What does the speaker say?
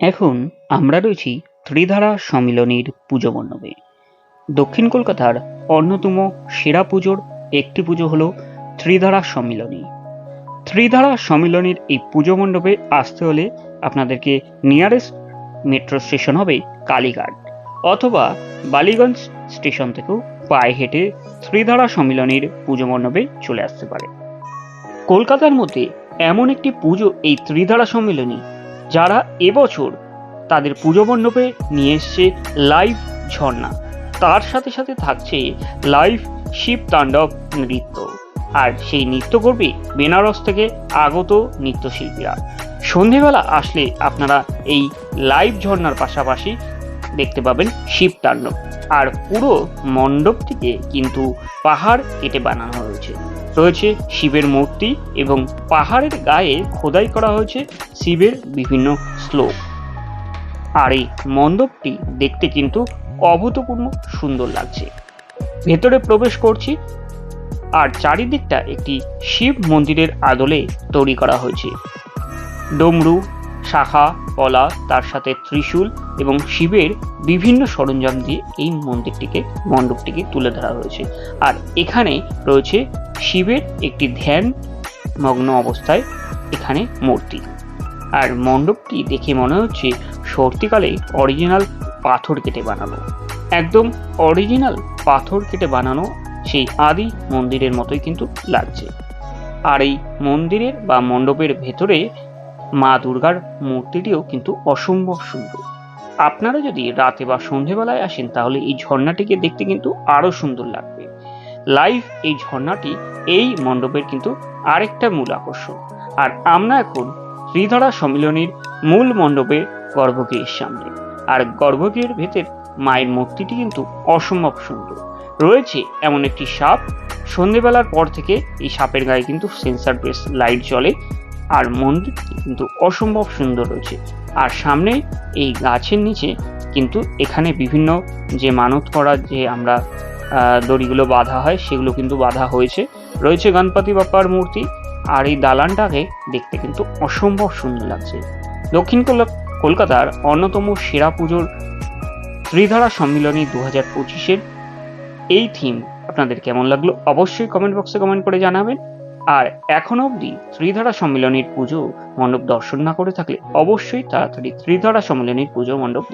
এখন আমরা রয়েছি ত্রিধারা সম্মিলনীর পুজো মণ্ডপে। দক্ষিণ কলকাতার অন্যতম সেরা পুজোর একটি পুজো হলো ত্রিধারা সম্মিলনী। ত্রিধারা সম্মিলনীর এই পুজো মণ্ডপে আসতে হলে আপনাদেরকে নিয়ারেস্ট মেট্রো স্টেশন হবে কালীঘাট অথবা বালিগঞ্জ স্টেশন থেকেও পায়ে হেঁটে ত্রিধারা সম্মিলনীর পুজো মণ্ডপে চলে আসতে পারে। কলকাতার মধ্যে এমন একটি পুজো এই ত্রিধারা সম্মিলনী যারা এবছর তাদের পুজো মণ্ডপে নিয়ে এসছে লাইভ ঝর্ণা। তার সাথে সাথে থাকছে লাইভ শিব তাণ্ডব নৃত্য। আর সেই নৃত্য করবে বেনারস থেকে আগত নৃত্যশিল্পীরা। সন্ধেবেলা আসলে আপনারা এই লাইভ ঝর্ণার পাশাপাশি দেখতে পাবেন শিব তাণ্ডব। আর পুরো মণ্ডপটিকে কিন্তু পাহাড় কেটে বানানো হয়েছে। রয়েছে শিবের মূর্তি এবং পাহাড়ের গায়ে খোদাই করা হয়েছে শিবের বিভিন্ন শ্লোক। আর এই মণ্ডপটি দেখতে কিন্তু অভূতপূর্ণ সুন্দর লাগছে। ভেতরে প্রবেশ করছি আর চারিদিকটা একটি শিব মন্দিরের আদলে তৈরি করা হয়েছে। ডমরু শাখা, কলা, তার সাথে ত্রিশূল এবং শিবের বিভিন্ন সরঞ্জাম দিয়ে এই মন্দিরটিকে, মণ্ডপটিকে তুলে ধরা হয়েছে। আর এখানে রয়েছে শিবের একটি ধ্যান মগ্ন অবস্থায়, এখানে মূর্তি। আর মণ্ডপটি দেখে মনে হচ্ছে সর্তিকালে অরিজিনাল পাথর কেটে বানানো। একদম অরিজিনাল পাথর কেটে বানানো সেই আদি মন্দিরের মতোই কিন্তু লাগছে। আর এই মন্দিরের বা মণ্ডপের ভেতরে মা দুর্গার মূর্তিটিও কিন্তু অসম্ভব সুন্দর। আপনারা যদি রাতে বা সন্ধেবেলায় আসেন, তাহলে এই ঝর্ণাটিকে দেখতে কিন্তু আরও সুন্দর লাগবে। লাইভ এই ঝর্ণাটি, এই মণ্ডপের কিন্তু আরেকটা মূল আকর্ষণ। আর আমরা এখন শ্রীধরা সম্মিলনীর মূল মণ্ডপের গর্ভগৃহের সামনে। আর গর্ভগৃহের ভেতর মায়ের মূর্তিটি কিন্তু অসম্ভব সুন্দর। রয়েছে এমন একটি সাপ। সন্ধেবেলার পর থেকে এই সাপের গায়ে কিন্তু সেন্সার বেস, লাইট জ্বলে আর মন্দিরটি কিন্তু অসম্ভব সুন্দর রয়েছে। আর সামনে এই গাছের নিচে কিন্তু এখানে বিভিন্ন যে মানত করা যে আমরা দড়িগুলো বাঁধা হয়, সেগুলো কিন্তু বাঁধা হয়েছে। রয়েছে গণপতি বাপ্পার মূর্তি, আর এই দালানটাকে দেখতে কিন্তু অসম্ভব সুন্দর লাগছে। দক্ষিণ কলকাতার অন্যতম সেরা পুজোর ত্রিধারা সম্মিলনী দু হাজার পঁচিশের এই থিম আপনাদের কেমন লাগল? অবশ্যই কমেন্ট বক্সে কমেন্ট করে জানাবেন। আর এখনও অবধি ত্রিধারা সম্মিলনীর পুজো মণ্ডপ দর্শন না করে থাকলে অবশ্যই তাড়াতাড়ি ত্রিধারা সম্মিলনীর পুজো মণ্ডপ